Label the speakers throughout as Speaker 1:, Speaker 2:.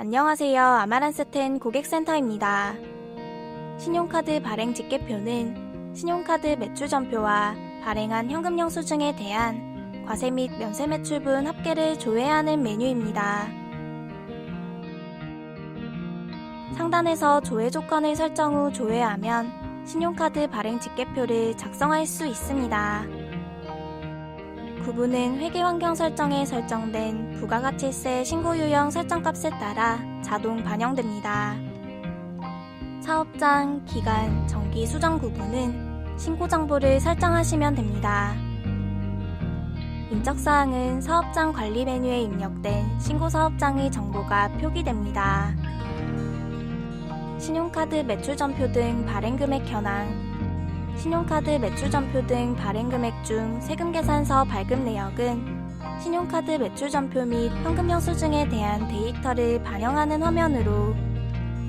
Speaker 1: 안녕하세요. 아마란스텐 고객센터입니다. 신용카드 발행 직계표는 신용카드 매출 전표와 발행한 현금 영수증에 대한 과세 및 면세 매출분 합계를 조회하는 메뉴입니다. 상단에서 조회 조건을 설정 후 조회하면 신용카드 발행 직계표를 작성할 수 있습니다. 구분은 회계 환경 설정에 설정된 부가가치세 신고 유형 설정값에 따라 자동 반영됩니다. 사업장, 기간, 정기 수정 구분은 신고 정보를 설정하시면 됩니다. 인적사항은 사업장 관리 메뉴에 입력된 신고 사업장의 정보가 표기됩니다. 신용카드 매출 전표 등 발행 금액 현황, 신용카드 매출 전표 등 발행 금액 중 세금 계산서 발급 내역은 신용카드 매출 전표 및 현금 영수증에 대한 데이터를 반영하는 화면으로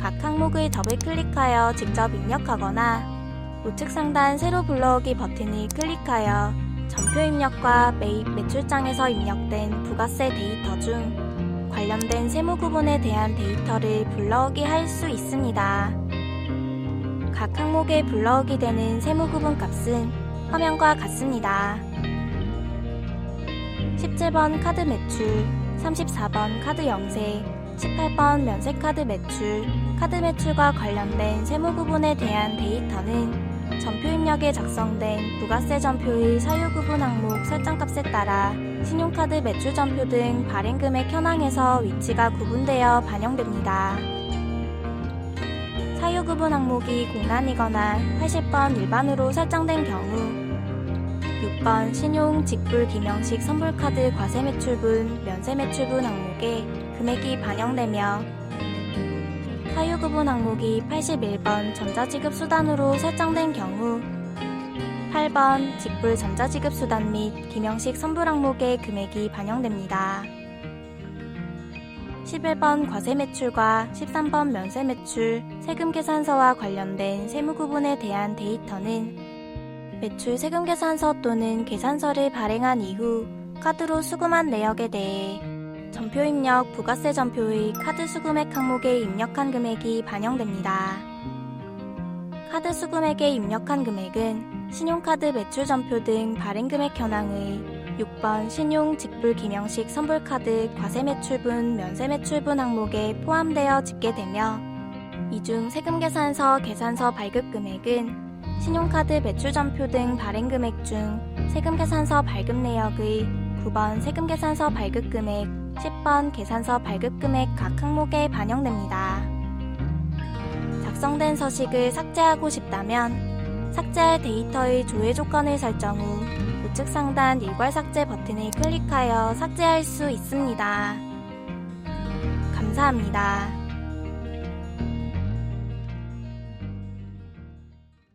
Speaker 1: 각 항목을 더블 클릭하여 직접 입력하거나 우측 상단 세로 불러오기 버튼을 클릭하여 전표 입력과 매입 매출장에서 입력된 부가세 데이터 중 관련된 세무 구분에 대한 데이터를 불러오기 할 수 있습니다. 각 항목에 불러오게 되는 세무 구분 값은 화면과 같습니다. 17번 카드 매출, 34번 카드 영세, 18번 면세 카드 매출, 카드 매출과 관련된 세무 구분에 대한 데이터는 전표 입력에 작성된 부가세 전표의 사유 구분 항목 설정값에 따라 신용카드 매출 전표 등 발행 금액 현황에서 위치가 구분되어 반영됩니다. 사유 구분 항목이 공란이거나 80번 일반으로 설정된 경우 6번 신용 직불 기명식 선불카드 과세 매출분 면세 매출분 항목에 금액이 반영되며 사유 구분 항목이 81번 전자지급 수단으로 설정된 경우 8번 직불 전자지급 수단 및 기명식 선불 항목에 금액이 반영됩니다. 11번 과세 매출과 13번 면세 매출, 세금 계산서와 관련된 세무 구분에 대한 데이터는 매출 세금 계산서 또는 계산서를 발행한 이후 카드로 수금한 내역에 대해 전표 입력 부가세 전표의 카드 수금액 항목에 입력한 금액이 반영됩니다. 카드 수금액에 입력한 금액은 신용카드 매출 전표 등 발행 금액 현황의 6번 신용 직불 기명식 선불카드 과세 매출분 면세 매출분 항목에 포함되어 집계되며 이 중 세금 계산서 계산서 발급 금액은 신용카드 매출 전표 등 발행 금액 중 세금 계산서 발급 내역의 9번 세금 계산서 발급 금액, 10번 계산서 발급 금액 각 항목에 반영됩니다. 작성된 서식을 삭제하고 싶다면 삭제할 데이터의 조회 조건을 설정 후 우측 상단 일괄 삭제 버튼을 클릭하여 삭제할 수 있습니다. 감사합니다.